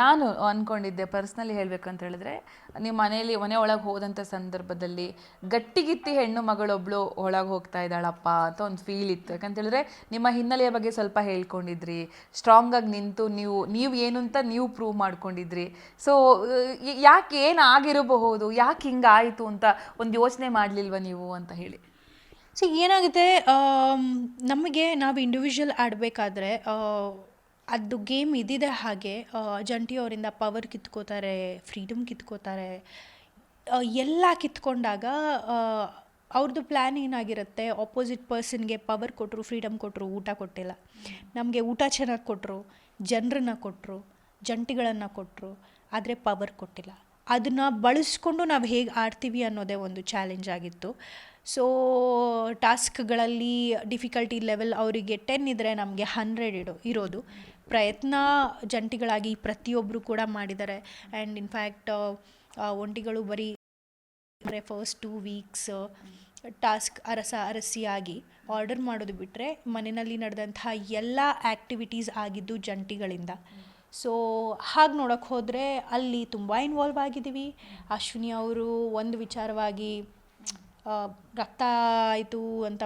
ನಾನು ಅಂದ್ಕೊಂಡಿದ್ದೆ ಪರ್ಸ್ನಲಿ ಹೇಳಬೇಕಂತ ಹೇಳಿದ್ರೆ ನಿಮ್ಮ ಮನೆಯಲ್ಲಿ ಮನೆ ಒಳಗೆ ಹೋದಂಥ ಸಂದರ್ಭದಲ್ಲಿ ಗಟ್ಟಿಗಿತ್ತಿ ಹೆಣ್ಣು ಮಗಳೊಬ್ಳು ಒಳಗೆ ಹೋಗ್ತಾ ಇದ್ದಾಳಪ್ಪ ಅಂತ ಒಂದು ಫೀಲ್ ಇತ್ತು. ಯಾಕಂತ ಹೇಳಿದ್ರೆ ನಿಮ್ಮ ಹಿನ್ನೆಲೆಯ ಬಗ್ಗೆ ಸ್ವಲ್ಪ ಹೇಳ್ಕೊಂಡಿದ್ರಿ ಸ್ಟ್ರಾಂಗ್ ಆಗಿ ನಿಂತು ನೀವು ನೀವು ಏನು ಅಂತ ನೀವು ಪ್ರೂವ್ ಮಾಡ್ಕೊಂಡಿದ್ರಿ. ಸೊ ಯಾಕೆ ಏನು ಆಗಿರಬಹುದು, ಯಾಕೆ ಹಿಂಗಾಯಿತು ಅಂತ ಒಂದು ಯೋಚನೆ ಮಾಡಲಿಲ್ವ ನೀವು ಅಂತ ಹೇಳಿ. ಸೊ ಏನಾಗುತ್ತೆ ನಮಗೆ ನಾವು ಇಂಡಿವಿಜುವಲ್ ಆಡಬೇಕಾದ್ರೆ ಅದು ಗೇಮ್ ಇದ್ದಿದೆ ಹಾಗೆ ಜಂಟಿ ಅವರಿಂದ ಪವರ್ ಕಿತ್ಕೋತಾರೆ ಫ್ರೀಡಮ್ ಕಿತ್ಕೋತಾರೆ ಎಲ್ಲ ಕಿತ್ಕೊಂಡಾಗ ಅವ್ರದ್ದು ಪ್ಲ್ಯಾನ್ ಏನಾಗಿರುತ್ತೆ ಆಪೋಸಿಟ್ ಪರ್ಸನ್ಗೆ ಪವರ್ ಕೊಟ್ಟರು ಫ್ರೀಡಮ್ ಕೊಟ್ಟರು ಊಟ ಕೊಟ್ಟಿಲ್ಲ. ನಮಗೆ ಊಟ ಚೆನ್ನಾಗಿ ಕೊಟ್ಟರು ಜನರನ್ನ ಕೊಟ್ಟರು ಜಂಟಿಗಳನ್ನು ಕೊಟ್ಟರು ಆದರೆ ಪವರ್ ಕೊಟ್ಟಿಲ್ಲ. ಅದನ್ನು ಬಳಸ್ಕೊಂಡು ನಾವು ಹೇಗೆ ಆಡ್ತೀವಿ ಅನ್ನೋದೇ ಒಂದು ಚಾಲೆಂಜ್ ಆಗಿತ್ತು. ಸೊ ಟಾಸ್ಕ್ಗಳಲ್ಲಿ ಡಿಫಿಕಲ್ಟಿ ಲೆವೆಲ್ ಅವರಿಗೆ ಟೆನ್ ಇದ್ದರೆ ನಮಗೆ ಹಂಡ್ರೆಡ್ ಇಡೋ, ಇರೋದು. ಪ್ರಯತ್ನ ಜಂಟಿಗಳಾಗಿ ಪ್ರತಿಯೊಬ್ಬರು ಕೂಡ ಮಾಡಿದ್ದಾರೆ. ಆ್ಯಂಡ್ ಇನ್ಫ್ಯಾಕ್ಟ್ ಒಂಟಿಗಳು ಬರೀ ಫಸ್ಟ್ ಟೂ ವೀಕ್ಸ್ ಟಾಸ್ಕ್ ಅರಸ ಅರಸಿಯಾಗಿ ಆರ್ಡರ್ ಮಾಡೋದು ಬಿಟ್ಟರೆ ಮನೆಯಲ್ಲಿ ನಡೆದಂತಹ ಎಲ್ಲ ಆ್ಯಕ್ಟಿವಿಟೀಸ್ ಆಗಿದ್ದು ಜಂಟಿಗಳಿಂದ. ಸೊ ಹಾಗೆ ನೋಡೋಕ್ಕೆ ಹೋದರೆ ಅಲ್ಲಿ ತುಂಬ ಇನ್ವಾಲ್ವ್ ಆಗಿದ್ದೀವಿ. ಅಶ್ವಿನಿ ಅವರು ಒಂದು ವಿಚಾರವಾಗಿ ರಕ್ತ ಆಯಿತು ಅಂತ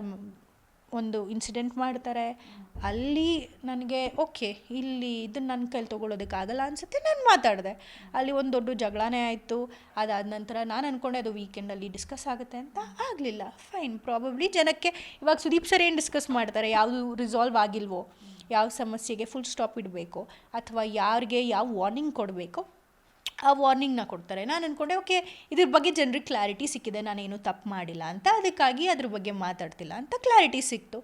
ಒಂದು ಇನ್ಸಿಡೆಂಟ್ ಮಾಡ್ತಾರೆ. ಅಲ್ಲಿ ನನಗೆ, ಓಕೆ, ಇಲ್ಲಿ ಇದನ್ನು ನನ್ನ ಕೈಲಿ ತೊಗೊಳೋದಕ್ಕಾಗಲ್ಲ ಅನಿಸುತ್ತೆ. ನಾನು ಮಾತಾಡಿದೆ. ಅಲ್ಲಿ ಒಂದು ದೊಡ್ಡ ಜಗಳನೇ ಆಯಿತು. ಅದಾದ ನಂತರ ನಾನು ಅಂದ್ಕೊಂಡೆ ಅದು ವೀಕೆಂಡಲ್ಲಿ ಡಿಸ್ಕಸ್ ಆಗುತ್ತೆ ಅಂತ ಆಗಲಿಲ್ಲ. ಫೈನ್ ಪ್ರಾಬಬ್ಲಿ ಜನಕ್ಕೆ ಇವಾಗ ಸುದೀಪ್ ಸರ್ ಏನು ಡಿಸ್ಕಸ್ ಮಾಡ್ತಾರೆ? ಯಾವುದು ರಿಸಾಲ್ವ್ ಆಗಿಲ್ವೋ? ಯಾವ ಸಮಸ್ಯೆಗೆ ಫುಲ್ ಸ್ಟಾಪ್ ಇಡಬೇಕು? ಅಥವಾ ಯಾರಿಗೆ ಯಾವ ವಾರ್ನಿಂಗ್ ಕೊಡಬೇಕು? ಆ ವಾರ್ನಿಂಗ್ನ ಕೊಡ್ತಾರೆ. ನಾನು ಅಂದ್ಕೊಂಡೆ ಓಕೆ, ಇದ್ರ ಬಗ್ಗೆ ಜನರಿಗೆ ಕ್ಲಾರಿಟಿ ಸಿಕ್ಕಿದೆ, ನಾನೇನು ತಪ್ಪು ಮಾಡಿಲ್ಲ ಅಂತ, ಅದಕ್ಕಾಗಿ ಅದ್ರ ಬಗ್ಗೆ ಮಾತಾಡ್ತಿಲ್ಲ ಅಂತ ಕ್ಲಾರಿಟಿ ಸಿಕ್ತು.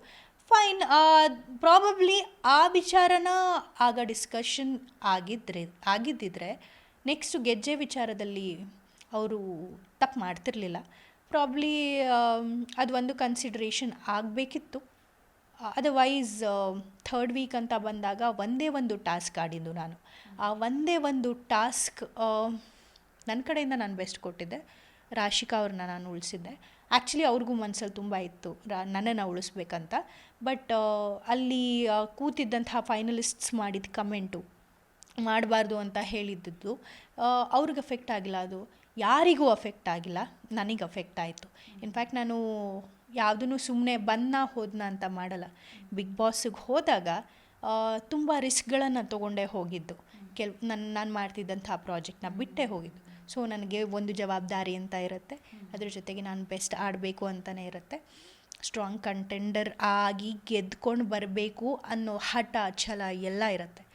ಫೈನ್ ಪ್ರಾಬಬ್ಲಿ ಆ ವಿಚಾರನ ಆಗ ಡಿಸ್ಕಷನ್ ಆಗಿದ್ರೆ, ಆಗಿದ್ದಿದ್ರೆ ನೆಕ್ಸ್ಟ್ ಗೆಜ್ಜೆ ವಿಚಾರದಲ್ಲಿ ಅವರು ತಪ್ಪು ಮಾಡ್ತಿರ್ಲಿಲ್ಲ. ಪ್ರಾಬ್ಲಿ ಅದು ಒಂದು ಕನ್ಸಿಡ್ರೇಷನ್ ಆಗಬೇಕಿತ್ತು. ಅದರ್ವೈಸ್ ಥರ್ಡ್ ವೀಕ್ ಅಂತ ಬಂದಾಗ ಒಂದೇ ಒಂದು ಟಾಸ್ಕ್ ಆಡಿದ್ದು ನಾನು ಆ ಒಂದೇ ಒಂದು ಟಾಸ್ಕ್ ನನ್ನ ಕಡೆಯಿಂದ ನಾನು ಬೆಸ್ಟ್ ಕೊಟ್ಟಿದ್ದೆ. ರಾಶಿಕಾ ಅವ್ರನ್ನ ನಾನು ಉಳಿಸಿದ್ದೆ. ಆ್ಯಕ್ಚುಲಿ ಅವ್ರಿಗೂ ಮನಸ್ಸಲ್ಲಿ ತುಂಬ ಇತ್ತು. ರಾ ನನ್ನನ್ನು ಉಳಿಸ್ಬೇಕಂತ. ಬಟ್ ಅಲ್ಲಿ ಕೂತಿದ್ದಂತಹ ಫೈನಲಿಸ್ಟ್ಸ್ ಮಾಡಿದ ಕಮೆಂಟು ಮಾಡಬಾರ್ದು ಅಂತ ಹೇಳಿದ್ದದ್ದು ಅವ್ರಿಗೆ ಎಫೆಕ್ಟ್ ಆಗಿಲ್ಲ ಅದು. ಯಾರಿಗೂ ಅಫೆಕ್ಟ್ ಆಗಿಲ್ಲ. ನನಗೆ ಅಫೆಕ್ಟ್ ಆಯಿತು. ಇನ್ಫ್ಯಾಕ್ಟ್ ನಾನು ಯಾವುದನ್ನು ಸುಮ್ಮನೆ ಬಂದ ಹೋದ್ನ ಅಂತ ಮಾಡಲ್ಲ. ಬಿಗ್ ಬಾಸಿಗೆ ಹೋದಾಗ ತುಂಬ ರಿಸ್ಕ್ಗಳನ್ನು ತೊಗೊಂಡೇ ಹೋಗಿದ್ದು. ಕೆಲ್ ನನ್ನ ನಾನು ಮಾಡ್ತಿದ್ದಂಥ ಪ್ರಾಜೆಕ್ಟ್ನ ಬಿಟ್ಟೇ ಹೋಗಿದ್ದು. ಸೊ ನನಗೆ ಒಂದು ಜವಾಬ್ದಾರಿ ಅಂತ ಇರುತ್ತೆ. ಅದ್ರ ಜೊತೆಗೆ ನಾನು ಬೆಸ್ಟ್ ಆಡಬೇಕು ಅಂತಲೇ ಇರುತ್ತೆ. ಸ್ಟ್ರಾಂಗ್ ಕಂಟೆಂಡರ್ ಆಗಿ ಗೆದ್ಕೊಂಡು ಬರಬೇಕು ಅನ್ನೋ ಹಠ, ಛಲ ಎಲ್ಲ ಇರುತ್ತೆ.